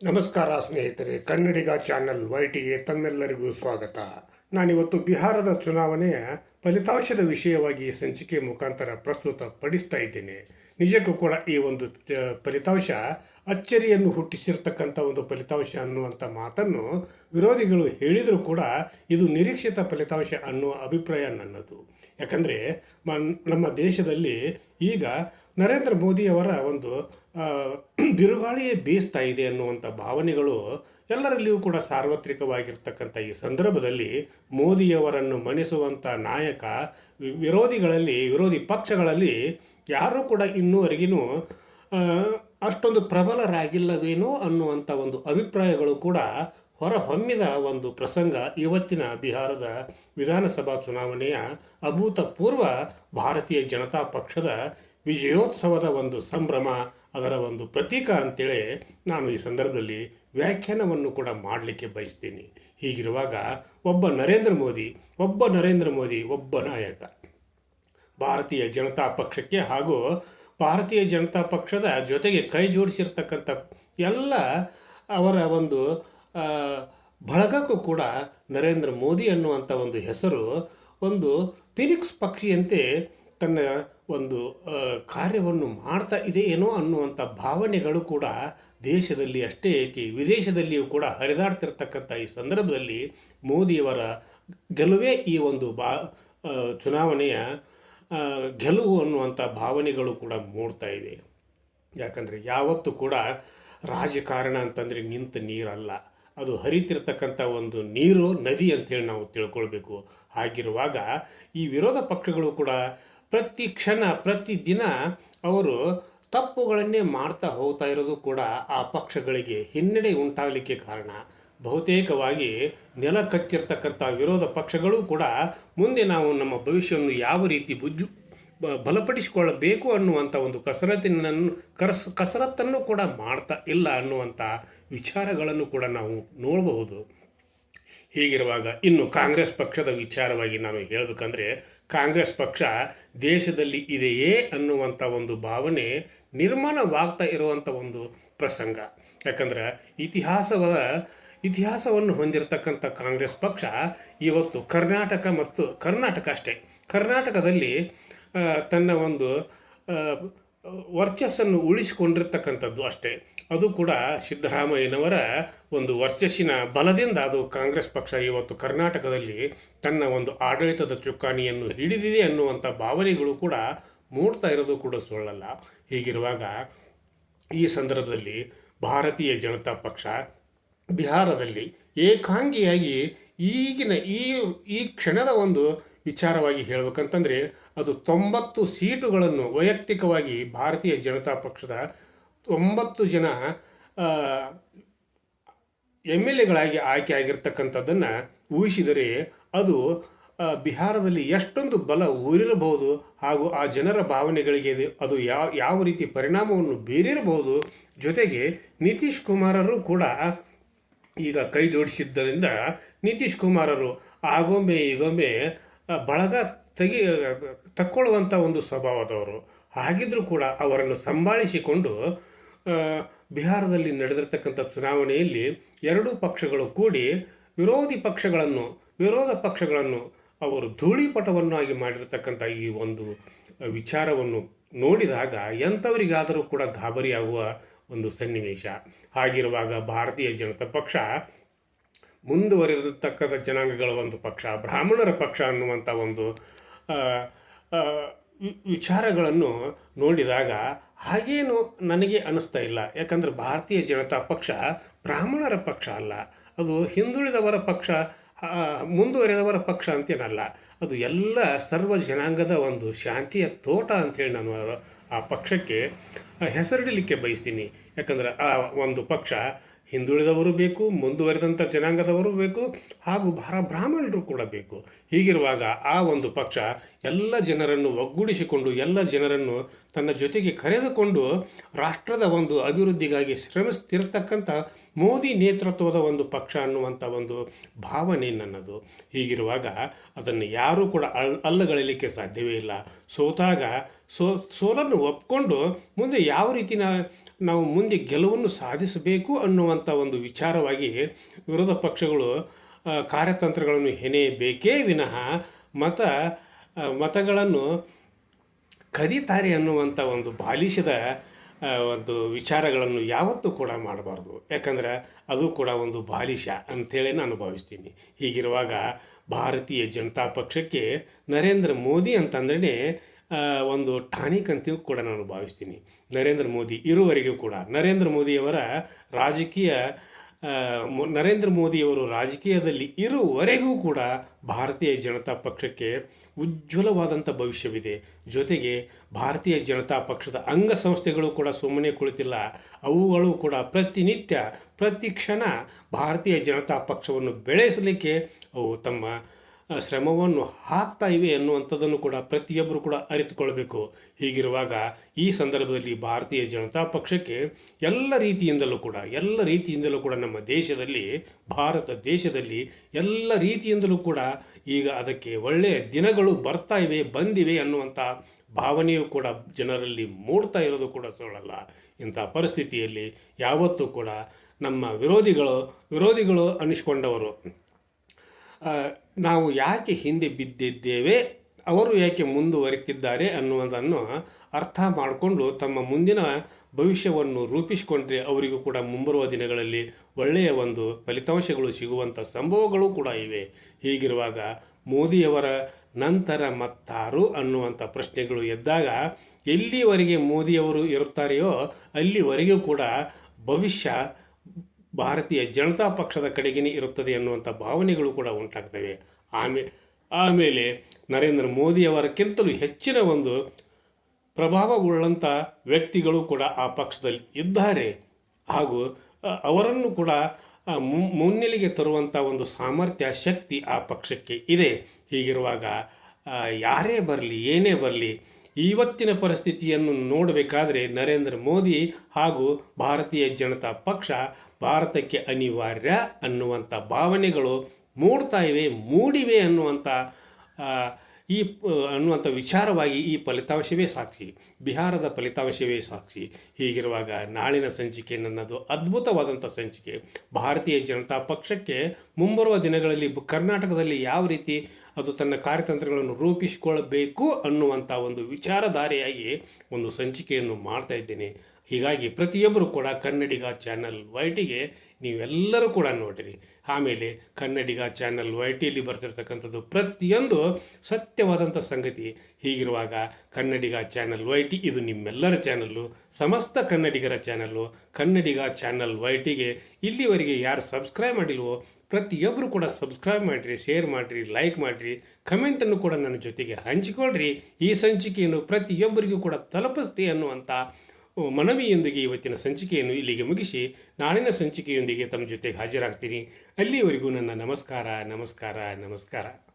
ನಮಸ್ಕಾರ ಸ್ನೇಹಿತರೆ, ಕನ್ನಡಿಗ ಚಾನೆಲ್ ವೈಟಿಗೆ ತಮ್ಮೆಲ್ಲರಿಗೂ ಸ್ವಾಗತ. ನಾನಿವತ್ತು ಬಿಹಾರದ ಚುನಾವಣೆಯ ಫಲಿತಾಂಶದ ವಿಷಯವಾಗಿ ಸಂಚಿಕೆ ಮುಖಾಂತರ ಪ್ರಸ್ತುತ ಪಡಿಸ್ತಾ ಇದ್ದೇನೆ. ನಿಜಕ್ಕೂ ಕೂಡ ಈ ಒಂದು ಫಲಿತಾಂಶ ಅಚ್ಚರಿಯನ್ನು ಹುಟ್ಟಿಸಿರ್ತಕ್ಕಂಥ ಒಂದು ಫಲಿತಾಂಶ ಅನ್ನುವಂಥ ಮಾತನ್ನು ವಿರೋಧಿಗಳು ಹೇಳಿದರೂ ಕೂಡ ಇದು ನಿರೀಕ್ಷಿತ ಫಲಿತಾಂಶ ಅನ್ನುವ ಅಭಿಪ್ರಾಯ ನನ್ನದು. ಯಾಕಂದರೆ ನಮ್ಮ ದೇಶದಲ್ಲಿ ಈಗ ನರೇಂದ್ರ ಮೋದಿಯವರ ಒಂದು ಬಿರುಗಾಳಿಯೇ ಬೀಸ್ತಾ ಇದೆ ಅನ್ನುವಂಥ ಭಾವನೆಗಳು ಎಲ್ಲರಲ್ಲಿಯೂ ಕೂಡ ಸಾರ್ವತ್ರಿಕವಾಗಿರ್ತಕ್ಕಂಥ ಈ ಸಂದರ್ಭದಲ್ಲಿ ಮೋದಿಯವರನ್ನು ಮಣಿಸುವಂಥ ನಾಯಕ ವಿರೋಧಿಗಳಲ್ಲಿ, ವಿರೋಧಿ ಪಕ್ಷಗಳಲ್ಲಿ ಯಾರೂ ಕೂಡ ಇನ್ನೂವರೆಗಿನೂ ಅಷ್ಟೊಂದು ಪ್ರಬಲರಾಗಿಲ್ಲವೇನೋ ಅನ್ನುವಂಥ ಒಂದು ಅಭಿಪ್ರಾಯಗಳು ಕೂಡ ಹೊರಹೊಮ್ಮಿದ ಒಂದು ಪ್ರಸಂಗ ಇವತ್ತಿನ ಬಿಹಾರದ ವಿಧಾನಸಭಾ ಚುನಾವಣೆಯ ಅಭೂತಪೂರ್ವ ಭಾರತೀಯ ಜನತಾ ಪಕ್ಷದ ವಿಜಯೋತ್ಸವದ ಒಂದು ಸಂಭ್ರಮ, ಅದರ ಒಂದು ಪ್ರತೀಕ ಅಂತೇಳಿ ನಾನು ಈ ಸಂದರ್ಭದಲ್ಲಿ ವ್ಯಾಖ್ಯಾನವನ್ನು ಕೂಡ ಮಾಡಲಿಕ್ಕೆ ಬಯಸ್ತೀನಿ. ಹೀಗಿರುವಾಗ ಒಬ್ಬ ನರೇಂದ್ರ ಮೋದಿ, ಒಬ್ಬ ನರೇಂದ್ರ ಮೋದಿ, ಒಬ್ಬ ನಾಯಕ. ಭಾರತೀಯ ಜನತಾ ಪಕ್ಷಕ್ಕೆ ಹಾಗೂ ಭಾರತೀಯ ಜನತಾ ಪಕ್ಷದ ಜೊತೆಗೆ ಕೈ ಜೋಡಿಸಿರ್ತಕ್ಕಂಥ ಎಲ್ಲ ಅವರ ಒಂದು ಬಳಗಕ್ಕೂ ಕೂಡ ನರೇಂದ್ರ ಮೋದಿ ಅನ್ನುವಂಥ ಒಂದು ಹೆಸರು ಒಂದು ಫಿನಿಕ್ಸ್ ಪಕ್ಷಿಯಂತೆ ತನ್ನ ಒಂದು ಕಾರ್ಯವನ್ನು ಮಾಡ್ತಾ ಇದೆ ಏನೋ ಅನ್ನುವಂಥ ಭಾವನೆಗಳು ಕೂಡ ದೇಶದಲ್ಲಿ ಅಷ್ಟೇ ಐತಿ ವಿದೇಶದಲ್ಲಿಯೂ ಕೂಡ ಹರಿದಾಡ್ತಿರ್ತಕ್ಕಂಥ ಈ ಸಂದರ್ಭದಲ್ಲಿ ಮೋದಿಯವರ ಗೆಲುವೇ ಈ ಒಂದು ಬಾ ಚುನಾವಣೆಯ ಗೆಲುವು ಅನ್ನುವಂಥ ಭಾವನೆಗಳು ಕೂಡ ಮೂಡ್ತಾ ಇವೆ ಯಾಕಂದರೆ ಯಾವತ್ತೂ ಕೂಡ ರಾಜಕಾರಣ ಅಂತಂದರೆ ನಿಂತ ನೀರಲ್ಲ. ಅದು ಹರಿತಿರ್ತಕ್ಕಂಥ ಒಂದು ನೀರು ನದಿ ಅಂತೇಳಿ ನಾವು ತಿಳ್ಕೊಳ್ಬೇಕು. ಹಾಗಿರುವಾಗ ಈ ವಿರೋಧ ಪಕ್ಷಗಳು ಕೂಡ ಪ್ರತಿ ಕ್ಷಣ, ಪ್ರತಿ ದಿನ ಅವರು ತಪ್ಪುಗಳನ್ನೇ ಮಾಡ್ತಾ ಹೋಗ್ತಾ ಇರೋದು ಕೂಡ ಆ ಪಕ್ಷಗಳಿಗೆ ಹಿನ್ನಡೆ ಉಂಟಾಗಲಿಕ್ಕೆ ಕಾರಣ. ಬಹುತೇಕವಾಗಿ ನೆಲ ಕಚ್ಚಿರ್ತಕ್ಕಂಥ ವಿರೋಧ ಪಕ್ಷಗಳು ಕೂಡ ಮುಂದೆ ನಾವು ನಮ್ಮ ಭವಿಷ್ಯವನ್ನು ಯಾವ ರೀತಿ ಬುಜ್ಜು ಬಲಪಡಿಸಿಕೊಳ್ಳಬೇಕು ಅನ್ನುವಂಥ ಒಂದು ಕಸರತ್ತಿನನ್ನು, ಕರಸ್, ಕಸರತ್ತನ್ನು ಕೂಡ ಮಾಡ್ತಾ ಇಲ್ಲ ಅನ್ನುವಂಥ ವಿಚಾರಗಳನ್ನು ಕೂಡ ನಾವು ನೋಡಬಹುದು. ಹೀಗಿರುವಾಗ ಇನ್ನು ಕಾಂಗ್ರೆಸ್ ಪಕ್ಷದ ವಿಚಾರವಾಗಿ ನಾನು ಹೇಳಬೇಕಂದ್ರೆ ಕಾಂಗ್ರೆಸ್ ಪಕ್ಷ ದೇಶದಲ್ಲಿ ಇದೆಯೇ ಅನ್ನುವಂಥ ಒಂದು ಭಾವನೆ ನಿರ್ಮಾಣವಾಗ್ತಾ ಇರುವಂಥ ಒಂದು ಪ್ರಸಂಗ. ಯಾಕಂದ್ರೆ ಇತಿಹಾಸವಾದ ಇತಿಹಾಸವನ್ನು ಹೊಂದಿರತಕ್ಕಂಥ ಕಾಂಗ್ರೆಸ್ ಪಕ್ಷ ಇವತ್ತು ಕರ್ನಾಟಕ ಮತ್ತು ಕರ್ನಾಟಕ ಅಷ್ಟೇ. ಕರ್ನಾಟಕದಲ್ಲಿ ತನ್ನ ಒಂದು ವರ್ಚಸ್ಸನ್ನು ಉಳಿಸಿಕೊಂಡಿರ್ತಕ್ಕಂಥದ್ದು ಅಷ್ಟೇ. ಅದು ಕೂಡ ಸಿದ್ದರಾಮಯ್ಯನವರ ಒಂದು ವರ್ಚಸ್ಸಿನ ಬಲದಿಂದ ಅದು ಕಾಂಗ್ರೆಸ್ ಪಕ್ಷ ಇವತ್ತು ಕರ್ನಾಟಕದಲ್ಲಿ ತನ್ನ ಒಂದು ಆಡಳಿತದ ಚುಕ್ಕಾಣಿಯನ್ನು ಹಿಡಿದಿದೆ ಅನ್ನುವಂಥ ಭಾವನೆಗಳು ಕೂಡ ಮೂಡ್ತಾ ಇರೋದು ಕೂಡ ಸುಳ್ಳಲ್ಲ. ಹೀಗಿರುವಾಗ ಈ ಸಂದರ್ಭದಲ್ಲಿ ಭಾರತೀಯ ಜನತಾ ಪಕ್ಷ ಬಿಹಾರದಲ್ಲಿ ಏಕಾಂಗಿಯಾಗಿ ಈಗಿನ ಈ ಈ ಕ್ಷಣದ ಒಂದು ವಿಚಾರವಾಗಿ ಹೇಳಬೇಕಂತಂದರೆ, ಅದು ತೊಂಬತ್ತು ಸೀಟುಗಳನ್ನು ವೈಯಕ್ತಿಕವಾಗಿ ಭಾರತೀಯ ಜನತಾ ಪಕ್ಷದ ತೊಂಬತ್ತು ಜನ ಎಂ ಎಲ್ ಎಗಳಾಗಿ ಆಯ್ಕೆ ಆಗಿರ್ತಕ್ಕಂಥದ್ದನ್ನು ಊಹಿಸಿದರೆ ಅದು ಬಿಹಾರದಲ್ಲಿ ಎಷ್ಟೊಂದು ಬಲ ಊರಿರಬಹುದು ಹಾಗೂ ಆ ಜನರ ಭಾವನೆಗಳಿಗೆ ಅದು ಯಾವ ಯಾವ ರೀತಿ ಪರಿಣಾಮವನ್ನು ಬೀರಿರಬಹುದು ಜೊತೆಗೆ ನಿತೀಶ್ ಕುಮಾರರು ಕೂಡ ಈಗ ಕೈ ಜೋಡಿಸಿದ್ದರಿಂದ ನಿತೀಶ್ ಕುಮಾರರು ಆಗೊಮ್ಮೆ ಈಗೊಮ್ಮೆ ಬಳಗ ತೆಗಿ ತಕ್ಕೊಳ್ಳುವಂಥ ಒಂದು ಸ್ವಭಾವದವರು. ಹಾಗಿದ್ರೂ ಕೂಡ ಅವರನ್ನು ಸಂಭಾಳಿಸಿಕೊಂಡು ಬಿಹಾರದಲ್ಲಿ ನಡೆದಿರ್ತಕ್ಕಂಥ ಚುನಾವಣೆಯಲ್ಲಿ ಎರಡೂ ಪಕ್ಷಗಳು ಕೂಡಿ ವಿರೋಧಿ ಪಕ್ಷಗಳನ್ನು, ವಿರೋಧ ಪಕ್ಷಗಳನ್ನು ಅವರು ಧೂಳಿಪಟವನ್ನಾಗಿ ಮಾಡಿರತಕ್ಕಂಥ ಈ ಒಂದು ವಿಚಾರವನ್ನು ನೋಡಿದಾಗ ಎಂಥವರಿಗಾದರೂ ಕೂಡ ಗಾಬರಿಯಾಗುವ ಒಂದು ಸನ್ನಿವೇಶ. ಹಾಗಿರುವಾಗ ಭಾರತೀಯ ಜನತಾ ಪಕ್ಷ ಮುಂದುವರೆದಿರ್ತಕ್ಕಂಥ ಜನಾಂಗಗಳ ಒಂದು ಪಕ್ಷ, ಬ್ರಾಹ್ಮಣರ ಪಕ್ಷ ಅನ್ನುವಂಥ ಒಂದು ವಿಚಾರಗಳನ್ನು ನೋಡಿದಾಗ ಹಾಗೇನು ನನಗೆ ಅನಿಸ್ತಾ ಇಲ್ಲ. ಯಾಕಂದ್ರೆ ಭಾರತೀಯ ಜನತಾ ಪಕ್ಷ ಬ್ರಾಹ್ಮಣರ ಪಕ್ಷ ಅಲ್ಲ. ಅದು ಹಿಂದುಳಿದವರ ಪಕ್ಷ ಮುಂದುವರಿದವರ ಪಕ್ಷ ಅಂತೇನಲ್ಲ. ಅದು ಎಲ್ಲ ಸರ್ವ ಜನಾಂಗದ ಒಂದು ಶಾಂತಿಯ ತೋಟ ಅಂತೇಳಿ ನಾನು ಆ ಪಕ್ಷಕ್ಕೆ ಹೆಸರಿಡಲಿಕ್ಕೆ ಬಯಸ್ತೀನಿ. ಯಾಕಂದ್ರೆ ಆ ಒಂದು ಪಕ್ಷ ಹಿಂದುಳಿದವರು ಬೇಕು ಮುಂದುವರೆದಂಥ ಜನಾಂಗದವರು ಬೇಕು, ಹಾಗೂ ಭಾರ ಬ್ರಾಹ್ಮಣರು ಕೂಡ ಬೇಕು. ಹೀಗಿರುವಾಗ ಆ ಒಂದು ಪಕ್ಷ ಎಲ್ಲ ಜನರನ್ನು ಒಗ್ಗೂಡಿಸಿಕೊಂಡು, ಎಲ್ಲ ಜನರನ್ನು ತನ್ನ ಜೊತೆಗೆ ಕರೆದುಕೊಂಡು ರಾಷ್ಟ್ರದ ಒಂದು ಅಭಿವೃದ್ಧಿಗಾಗಿ ಶ್ರಮಿಸ್ತಿರ್ತಕ್ಕಂಥ ಮೋದಿ ನೇತೃತ್ವದ ಒಂದು ಪಕ್ಷ ಅನ್ನುವಂಥ ಒಂದು ಭಾವನೆ ನನ್ನದು. ಹೀಗಿರುವಾಗ ಅದನ್ನು ಯಾರೂ ಕೂಡ ಅಲ್ ಅಲ್ಲಗಳಿಲಿಕ್ಕೆ ಸಾಧ್ಯವೇ ಇಲ್ಲ. ಸೋತಾಗ ಸೋ, ಸೋಲನ್ನು ಒಪ್ಕೊಂಡು ಮುಂದೆ ಯಾವ ರೀತಿ ನಾವು ಮುಂದೆ ಗೆಲುವನ್ನು ಸಾಧಿಸಬೇಕು ಅನ್ನುವಂಥ ಒಂದು ವಿಚಾರವಾಗಿ ವಿರೋಧ ಪಕ್ಷಗಳು ಕಾರ್ಯತಂತ್ರಗಳನ್ನು ಹೆಣೆಯಬೇಕೇ ವಿನಃ ಮತ ಮತಗಳನ್ನು ಕದೀತಾರೆ ಅನ್ನುವಂಥ ಒಂದು ಬಾಲಿಶದ ಒಂದು ವಿಚಾರಗಳನ್ನು ಯಾವತ್ತೂ ಕೂಡ ಮಾಡಬಾರ್ದು. ಯಾಕಂದರೆ ಅದು ಕೂಡ ಒಂದು ಬಾಲಿಶ ಅಂಥೇಳಿ ನಾನು ಭಾವಿಸ್ತೀನಿ. ಹೀಗಿರುವಾಗ ಭಾರತೀಯ ಜನತಾ ಪಕ್ಷಕ್ಕೆ ನರೇಂದ್ರ ಮೋದಿ ಅಂತಂದ್ರೆ ಒಂದು ಟಾನಿಕ್ ಅಂತೀವಿ ಕೂಡ ನಾನು ಭಾವಿಸ್ತೀನಿ. ನರೇಂದ್ರ ಮೋದಿ ಇರುವರೆಗೂ ಕೂಡ, ನರೇಂದ್ರ ಮೋದಿಯವರ ರಾಜಕೀಯ ನರೇಂದ್ರ ಮೋದಿಯವರು ರಾಜಕೀಯದಲ್ಲಿ ಇರುವವರೆಗೂ ಕೂಡ ಭಾರತೀಯ ಜನತಾ ಪಕ್ಷಕ್ಕೆ ಉಜ್ವಲವಾದಂಥ ಭವಿಷ್ಯವಿದೆ. ಜೊತೆಗೆ ಭಾರತೀಯ ಜನತಾ ಪಕ್ಷದ ಅಂಗಸಂಸ್ಥೆಗಳು ಕೂಡ ಸುಮ್ಮನೆ ಕುಳಿತಿಲ್ಲ. ಅವುಗಳು ಕೂಡ ಪ್ರತಿನಿತ್ಯ, ಪ್ರತಿ ಕ್ಷಣ ಭಾರತೀಯ ಜನತಾ ಪಕ್ಷವನ್ನು ಬೆಳೆಸಲಿಕ್ಕೆ ಅವು ತಮ್ಮ ಶ್ರಮವನ್ನು ಹಾಕ್ತಾ ಇವೆ ಎನ್ನುವಂಥದ್ದನ್ನು ಕೂಡ ಪ್ರತಿಯೊಬ್ಬರು ಕೂಡ ಅರಿತುಕೊಳ್ಬೇಕು. ಹೀಗಿರುವಾಗ ಈ ಸಂದರ್ಭದಲ್ಲಿ ಭಾರತೀಯ ಜನತಾ ಪಕ್ಷಕ್ಕೆ ಎಲ್ಲ ರೀತಿಯಿಂದಲೂ ಕೂಡ, ಎಲ್ಲ ರೀತಿಯಿಂದಲೂ ಕೂಡ ನಮ್ಮ ದೇಶದಲ್ಲಿ, ಭಾರತ ದೇಶದಲ್ಲಿ ಎಲ್ಲ ರೀತಿಯಿಂದಲೂ ಕೂಡ ಈಗ ಅದಕ್ಕೆ ಒಳ್ಳೆಯ ದಿನಗಳು ಬರ್ತಾ ಇವೆ, ಬಂದಿವೆ ಅನ್ನುವಂಥ ಭಾವನೆಯು ಕೂಡ ಜನರಲ್ಲಿ ಮೂಡ್ತಾ ಇರೋದು ಕೂಡ ಸುಳ್ಳಲ್ಲ. ಇಂಥ ಪರಿಸ್ಥಿತಿಯಲ್ಲಿ ಯಾವತ್ತೂ ಕೂಡ ನಮ್ಮ ವಿರೋಧಿಗಳು ವಿರೋಧಿಗಳು ಅನಿಸ್ಕೊಂಡವರು. ನಾವು ಯಾಕೆ ಹಿಂದೆ ಬಿದ್ದಿದ್ದೇವೆ, ಅವರು ಯಾಕೆ ಮುಂದುವರಿತಿದ್ದಾರೆ ಅನ್ನುವುದನ್ನು ಅರ್ಥ ಮಾಡಿಕೊಂಡು ತಮ್ಮ ಮುಂದಿನ ಭವಿಷ್ಯವನ್ನು ರೂಪಿಸಿಕೊಂಡ್ರೆ ಅವರಿಗೂ ಕೂಡ ಮುಂಬರುವ ದಿನಗಳಲ್ಲಿ ಒಳ್ಳೆಯ ಒಂದು ಫಲಿತಾಂಶಗಳು ಸಿಗುವಂಥ ಸಂಭವಗಳು ಕೂಡ ಇವೆ. ಹೀಗಿರುವಾಗ ಮೋದಿಯವರ ನಂತರ ಮತ್ತಾರು ಅನ್ನುವಂಥ ಪ್ರಶ್ನೆಗಳು ಎದ್ದಾಗ, ಎಲ್ಲಿವರೆಗೆ ಮೋದಿಯವರು ಇರುತ್ತಾರೆಯೋ ಅಲ್ಲಿವರೆಗೂ ಕೂಡ ಭವಿಷ್ಯ ಭಾರತೀಯ ಜನತಾ ಪಕ್ಷದ ಕಡೆಗೇ ಇರುತ್ತದೆ ಅನ್ನುವಂಥ ಭಾವನೆಗಳು ಕೂಡ ಉಂಟಾಗ್ತವೆ. ಆಮೇ, ಆಮೇಲೆ ನರೇಂದ್ರ ಮೋದಿಯವರಕ್ಕಿಂತಲೂ ಹೆಚ್ಚಿನ ಒಂದು ಪ್ರಭಾವವುಳ್ಳಂಥ ವ್ಯಕ್ತಿಗಳು ಕೂಡ ಆ ಪಕ್ಷದಲ್ಲಿ ಇದ್ದಾರೆ. ಹಾಗೂ ಅವರನ್ನು ಕೂಡ ಮುನ್ನೆಲೆಗೆ ತರುವಂಥ ಒಂದು ಸಾಮರ್ಥ್ಯ, ಶಕ್ತಿ ಆ ಪಕ್ಷಕ್ಕೆ ಇದೆ. ಹೀಗಿರುವಾಗ ಯಾರೇ ಬರಲಿ, ಏನೇ ಬರಲಿ ಇವತ್ತಿನ ಪರಿಸ್ಥಿತಿಯನ್ನು ನೋಡಬೇಕಾದರೆ ನರೇಂದ್ರ ಮೋದಿ ಹಾಗೂ ಭಾರತೀಯ ಜನತಾ ಪಕ್ಷ ಭಾರತಕ್ಕೆ ಅನಿವಾರ್ಯ ಅನ್ನುವಂಥ ಭಾವನೆಗಳು ಮೂಡ್ತಾ ಇವೆ, ಮೂಡಿವೆ ಅನ್ನುವಂಥ ಈ ಅನ್ನುವಂಥ ವಿಚಾರವಾಗಿ ಈ ಫಲಿತಾಂಶವೇ ಸಾಕ್ಷಿ. ಬಿಹಾರದ ಫಲಿತಾಂಶವೇ ಸಾಕ್ಷಿ. ಹೀಗಿರುವಾಗ ನಾಳಿನ ಸಂಚಿಕೆ ನನ್ನದು ಅದ್ಭುತವಾದಂಥ ಸಂಚಿಕೆ. ಭಾರತೀಯ ಜನತಾ ಪಕ್ಷಕ್ಕೆ ಮುಂಬರುವ ದಿನಗಳಲ್ಲಿ ಕರ್ನಾಟಕದಲ್ಲಿ ಯಾವ ರೀತಿ ಅದು ತನ್ನ ಕಾರ್ಯತಂತ್ರಗಳನ್ನು ರೂಪಿಸಿಕೊಳ್ಳಬೇಕು ಅನ್ನುವಂಥ ಒಂದು ವಿಚಾರಧಾರೆಯಾಗಿ ಒಂದು ಸಂಚಿಕೆಯನ್ನು ಮಾಡ್ತಾ ಇದ್ದೇನೆ. ಹೀಗಾಗಿ ಪ್ರತಿಯೊಬ್ಬರು ಕೂಡ ಕನ್ನಡಿಗ ಚಾನಲ್ ವೈಟಿಗೆ ನೀವೆಲ್ಲರೂ ಕೂಡ ನೋಡಿರಿ. ಆಮೇಲೆ ಕನ್ನಡಿಗ ಚಾನಲ್ ವೈ ಟಿಯಲ್ಲಿ ಬರ್ತಿರ್ತಕ್ಕಂಥದ್ದು ಪ್ರತಿಯೊಂದು ಸತ್ಯವಾದಂಥ ಸಂಗತಿ. ಹೀಗಿರುವಾಗ ಕನ್ನಡಿಗ ಚಾನಲ್ ವೈ ಟಿ ಇದು ನಿಮ್ಮೆಲ್ಲರ ಚಾನಲ್ಲು. ಸಮಸ್ತ ಕನ್ನಡಿಗರ ಚಾನಲ್ಲು. ಕನ್ನಡಿಗ ಚಾನಲ್ ವೈ ಟಿಗೆ ಇಲ್ಲಿವರೆಗೆ ಯಾರು ಸಬ್ಸ್ಕ್ರೈಬ್ ಮಾಡಿಲ್ವೋ, ಪ್ರತಿಯೊಬ್ಬರು ಕೂಡ ಸಬ್ಸ್ಕ್ರೈಬ್ ಮಾಡಿರಿ, ಶೇರ್ ಮಾಡಿರಿ, ಲೈಕ್ ಮಾಡಿರಿ, ಕಮೆಂಟನ್ನು ಕೂಡ ನನ್ನ ಜೊತೆಗೆ ಹಂಚಿಕೊಳ್ಳ್ರಿ ಈ ಸಂಚಿಕೆಯನ್ನು ಪ್ರತಿಯೊಬ್ಬರಿಗೂ ಕೂಡ ತಲುಪಿಸ್ರಿ ಅನ್ನುವಂಥ ಮನವಿಯೊಂದಿಗೆ ಇವತ್ತಿನ ಸಂಚಿಕೆಯನ್ನು ಇಲ್ಲಿಗೆ ಮುಗಿಸಿ ನಾಳಿನ ಸಂಚಿಕೆಯೊಂದಿಗೆ ತಮ್ಮ ಜೊತೆಗೆ ಹಾಜರಾಗ್ತೀನಿ. ಅಲ್ಲಿಯವರೆಗೂ ನನ್ನ ನಮಸ್ಕಾರ ನಮಸ್ಕಾರ ನಮಸ್ಕಾರ.